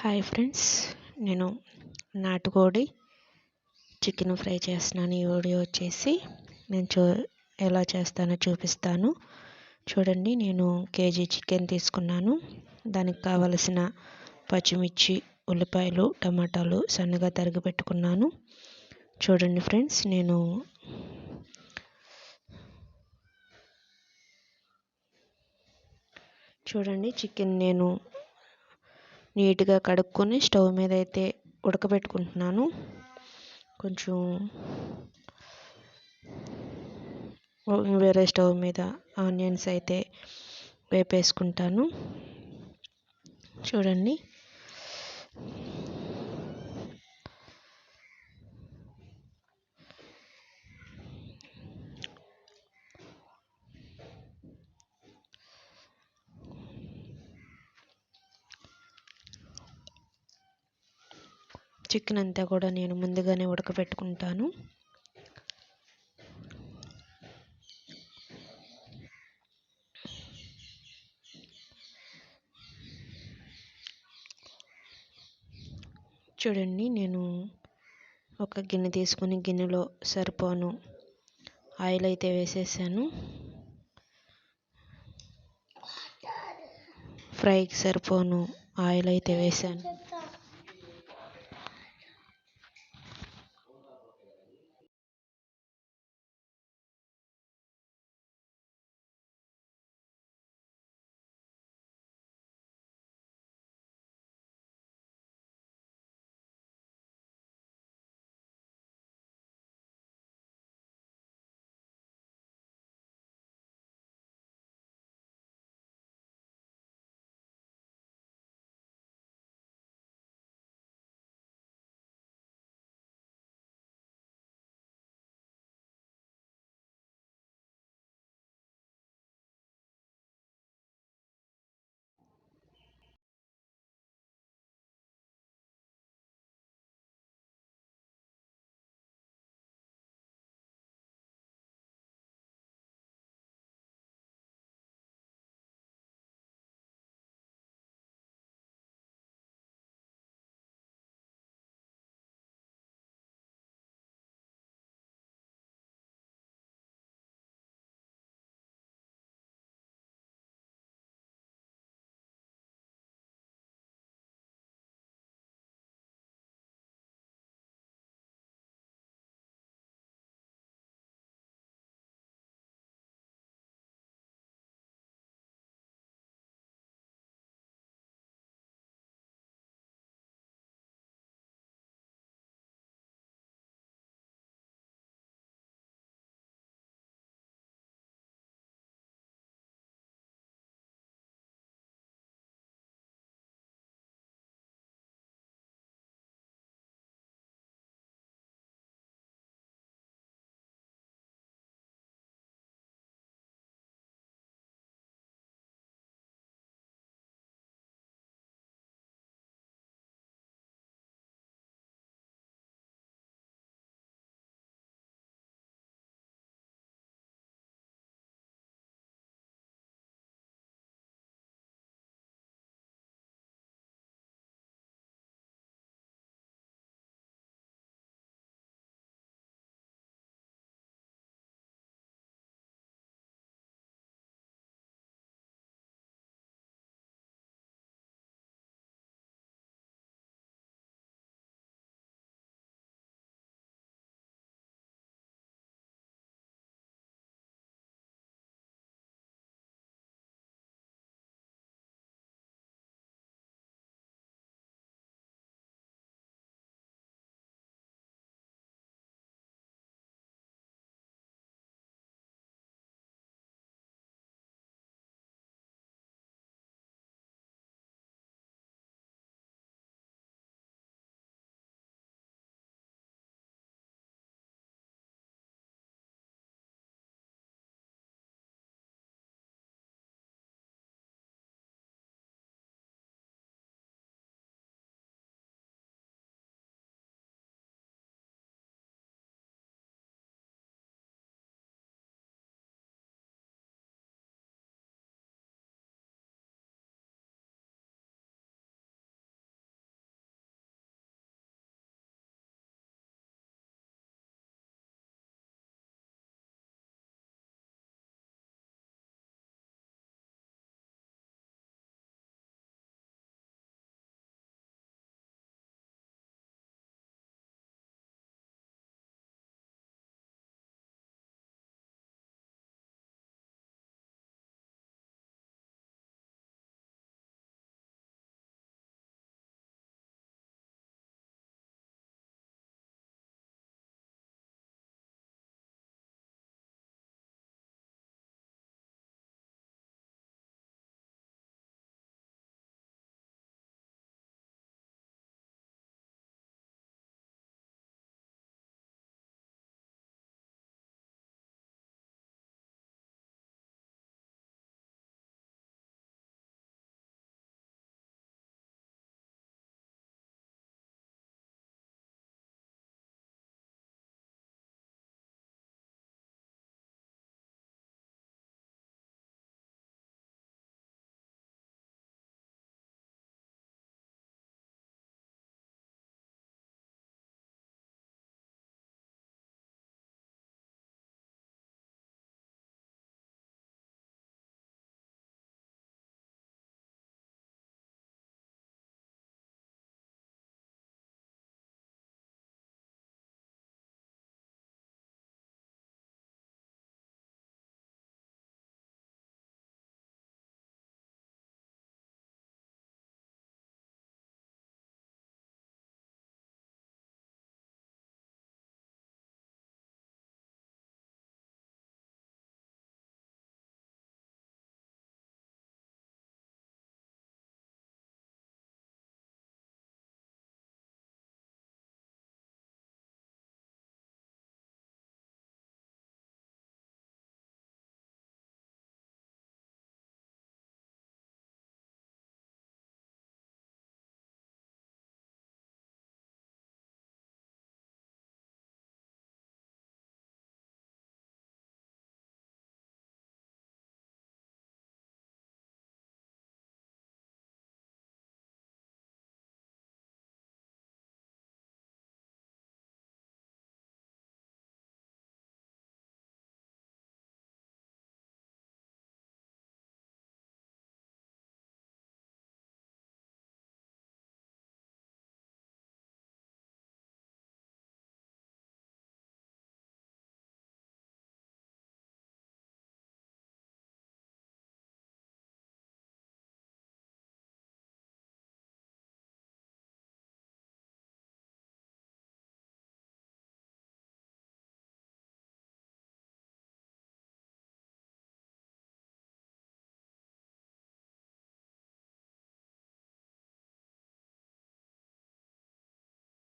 Hi friends నేను నాటుకోడి chicken fry చేస్తున్నాను. ఈ వీడియో వచ్చేసి నేను చూ ఎలా చేస్తానో చూపిస్తాను. చూడండి నేను కేజీ చికెన్ తీసుకున్నాను. దానికి కావలసిన పచ్చిమిర్చి ఉల్లిపాయలు టమాటాలు సన్నగా తరిగి పెట్టుకున్నాను. చూడండి ఫ్రెండ్స్ నేను చూడండి చికెన్ నేను నీట్గా కడుక్కొని స్టవ్ మీద అయితే ఉడకబెట్టుకుంటున్నాను. కొంచెం వేరే స్టవ్ మీద ఆనియన్స్ అయితే వేపేసుకుంటాను. చూడండి. చికెన్ అంతా కూడా నేను ముందుగానే ఉడకబెట్టుకుంటాను. చూడండి నేను ఒక గిన్నె తీసుకుని గిన్నెలో సరిపోను. ఆయిల్ అయితే వేసేసాను. ఫ్రైకి సరిపోను. ఆయిల్ అయితే వేసాను.